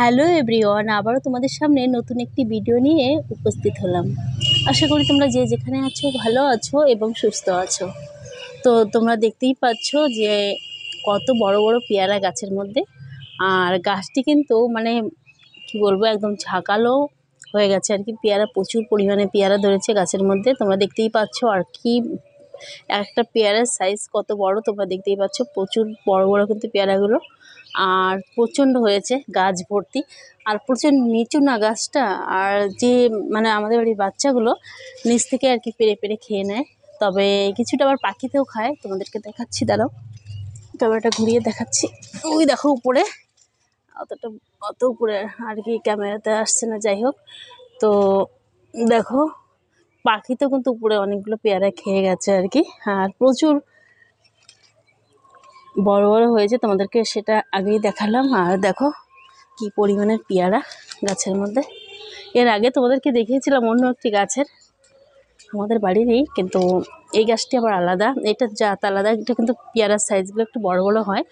Hello everyone, আবারও তোমাদের সামনে নতুন একটি ভিডিও নিয়ে উপস্থিত হলাম। আশা করি তোমরা যে যেখানে আছো ভালো আছো এবং সুস্থ আছো। তো তোমরা দেখতেই পাচ্ছ যে কত বড় বড় পেয়ারা গাছের মধ্যে। আর গাছটি কিন্তু মানে কি বলব, একদম ঝাঁকালো হয়ে গেছে আর কি। পেয়ারা প্রচুর পরিমাণে পেয়ারা ধরেছে গাছের মধ্যে। তোমরা দেখতেই পাচ্ছ আর কি একটা পেয়ারার সাইজ কত বড়, তোমরা দেখতেই পাচ্ছ প্রচুর বড় বড় কিন্তু পেয়ারাগুলো। আর প্রচণ্ড হয়েছে গাছ ভর্তি। আর প্রচুর নিচু না গাছটা, আর যে মানে আমাদের বাড়ির বাচ্চাগুলো নিচ থেকে আর কি পেরে পেরে খেয়ে নেয়। তবে কিছুটা আবার পাখিতেও খায়, তোমাদেরকে দেখাচ্ছি, দাঁড়াও। ক্যামেরাটা ঘুরিয়ে দেখাচ্ছি। ওই দেখো উপরে, অতটা অত উপরে আর কি ক্যামেরাতে আসছে না, যাই হোক। তো দেখো পাখিতেও কিন্তু উপরে অনেকগুলো পেয়ারা খেয়ে গেছে আর কি। আর প্রচুর বড় বড় হয়েছে, তোমাদেরকে সেটা আগেই দেখালাম। আর দেখো কি পরিমাণের পেয়ারা গাছের মধ্যে। এর আগে তোমাদেরকে দেখিয়েছিলাম অন্য একটি গাছের। আমাদের বাড়িরই কিন্তু এই গাছটি আবার আলাদা। এটা জাত আলাদা, এটা কিন্তু পেয়ারার সাইজগুলো একটু বড় বড় হয়।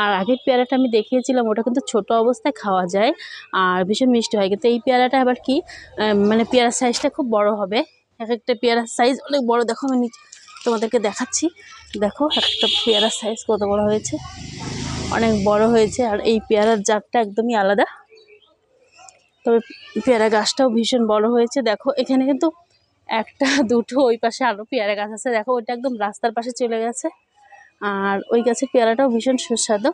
আর আগের পেয়ারাটা আমি দেখিয়েছিলাম, ওটা কিন্তু ছোট অবস্থায় খাওয়া যায় আর ভীষণ মিষ্টি হয়। কিন্তু এই পেয়ারাটা আবার কি মানে পেয়ারার সাইজটা খুব বড় হবে। এক একটা পেয়ারার সাইজ অনেক বড়। দেখো আমি তোমাদেরকে দেখাচ্ছি। দেখো একটা পেয়ারার সাইজ কত বড় হয়েছে। অনেক বড় হয়েছে, আর এই পেয়ারার জাতটা একদমই আলাদা। তবে পেয়ারা গাছটাও ভীষণ বড় হয়েছে। দেখো, এখানে কিন্তু একটা, দুটো, ওই পাশে আরও পেয়ারা গাছ আছে। দেখো, ওইটা একদম রাস্তার পাশে চলে গেছে। আর ওই গাছের পেয়ারাটাও ভীষণ সুস্বাদু।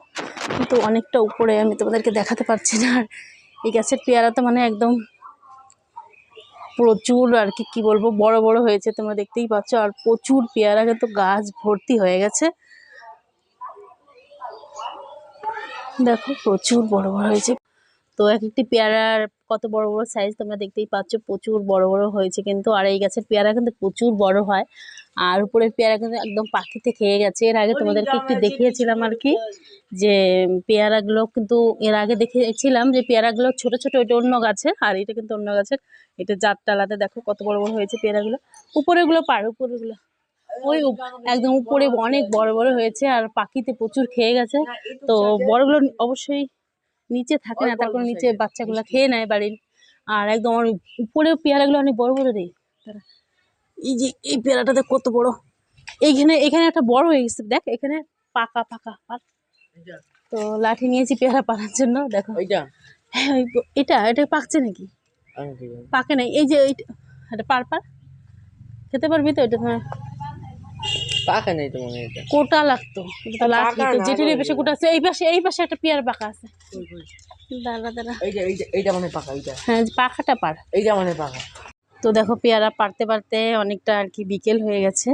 কিন্তু অনেকটা উপরে আমি তোমাদেরকে দেখাতে পারছি না। আর এই গাছের পেয়ারা তো মানে একদম প্রচুর আর কি, কী বলব, বড় বড় হয়েছে, তোমরা দেখতেই পাচ্ছ, আর প্রচুর পেয়ারা কিন্তু গাছ ভর্তি হয়ে গেছে। দেখো, প্রচুর বড় বড় হয়েছে। তো এক একটি পেয়ারার কত বড় বড় সাইজ তোমরা দেখতেই পাচ্ছ প্রচুর বড় বড় হয়েছে কিন্তু আর এই গাছের পেয়ারা কিন্তু প্রচুর বড় হয়। আর উপরের পেয়ারা কিন্তু একদম পাখিতে খেয়ে গেছে। এর আগে তোমাদেরকে একটু দেখিয়েছিলাম আর কি যে পেয়ারাগুলো কিন্তু এর আগে দেখেছিলাম যে পেয়ারাগুলো ছোট ছোট ওইটা অন্য গাছের আর এটা কিন্তু অন্য গাছের। এটা জাতটা আলাদা দেখো কত বড় বড় হয়েছে পেয়ারাগুলো। উপরেগুলো পার উপরেগুলো। ওই একদম উপরে অনেক বড় বড় হয়েছে আর পাখিতে প্রচুর খেয়ে গেছে। তো বড়গুলো অবশ্যই নিচে থাকে না তারপর নিচে বাচ্চাগুলো খেয়ে নেয় বাড়ির। আর একদম অনেক উপরে পেয়ারাগুলো অনেক বড় বড় রে। দাঁড়া। এই যে এই পেয়ারাটাতে কত বড়। এইখানে এখানে একটা বড় হয়ে গেছে দেখ এখানে পাকা পাকা। তো লাঠি নিয়েছি পেয়ারা পাড়ার জন্য দেখো। হ্যাঁ এটা এটা পাকছে নাকি? আছে। পাকে নাই এই যে এইটা এটা পার পার। খেতে পারবি তো এটা পাকা নেই তো মনে হয় এটা। কোটা লাগতো যেটির এই পাশে কোটা আছে এই পাশে এই পাশে একটা পেয়ারা পাকা আছে। দাঁড়া দাঁড়া। এইটা এইটা এইটা মানে পাকা এইটা। হ্যাঁ পাখাটা পার। এইটা মানে পাকা তো দেখো পেয়ারা পারতে পারতে অনেকটা আর কি বিকেল হয়ে গেছে।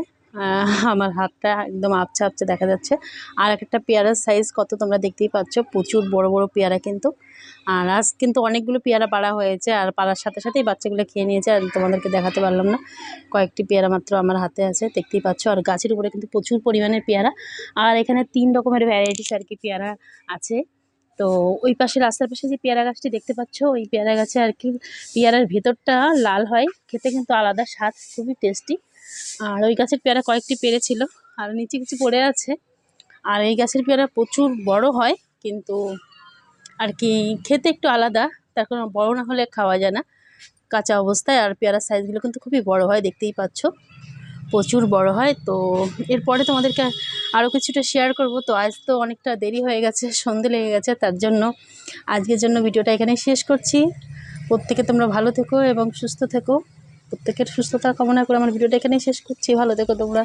আমার হাতটা একদম আপচা আপচা দেখা যাচ্ছে। আর একটা পেয়ারার সাইজ কত তোমরা দেখতেই পাচ্ছ? প্রচুর বড় বড় পেয়ারা কিন্তু। আর আজ কিন্তু অনেকগুলো পেয়ারা পাড়া হয়েছে আর পাড়ার সাথে সাথেই বাচ্চাগুলো খেয়ে নিয়েছে আর তোমাদেরকে দেখাতে পারলাম না। কয়েকটি পেয়ারা মাত্র আমার হাতে আছে, দেখতেই পাচ্ছ। আর গাছের উপরে কিন্তু প্রচুর পরিমাণের পেয়ারা। আর এখানে তিন রকমের ভ্যারাইটিস আর কি পেয়ারা আছে। তো ওই পাশে, রাস্তার পাশে যে পেয়ারা গাছটি দেখতে পাচ্ছ, ওই পেয়ারা গাছে আর কি পেয়ারার ভেতরটা লাল হয়। খেতে কিন্তু আলাদা স্বাদ, খুবই টেস্টি আর ওই গাছের পেয়ারা কয়েকটি পেরেছিল, আর নিচে কিছু পড়ে আছে। আর এই গাছের পেয়ারা প্রচুর বড় হয়, কিন্তু আর কি খেতে একটু আলাদা, তার কারণ বড় না হলে খাওয়া যায় না। কাঁচা অবস্থায় আর পেয়ারার সাইজগুলো কিন্তু খুবই বড় হয়, দেখতেই পাচ্ছ। প্রচুর বড় হয়, তো এরপরে তোমাদেরকে আরও কিছুটা শেয়ার করব। তো আজ তো অনেকটা দেরি হয়ে গেছে, সন্ধে লেগে গেছে, তার জন্য আজকের জন্য ভিডিওটা এখানেই শেষ করছি। প্রত্যেকে তোমরা ভালো থেকো এবং সুস্থ থেকো। প্রত্যেকের সুস্থতা কামনা করে আমার ভিডিওটা এখানেই শেষ করছি। ভালো থেকো তোমরা।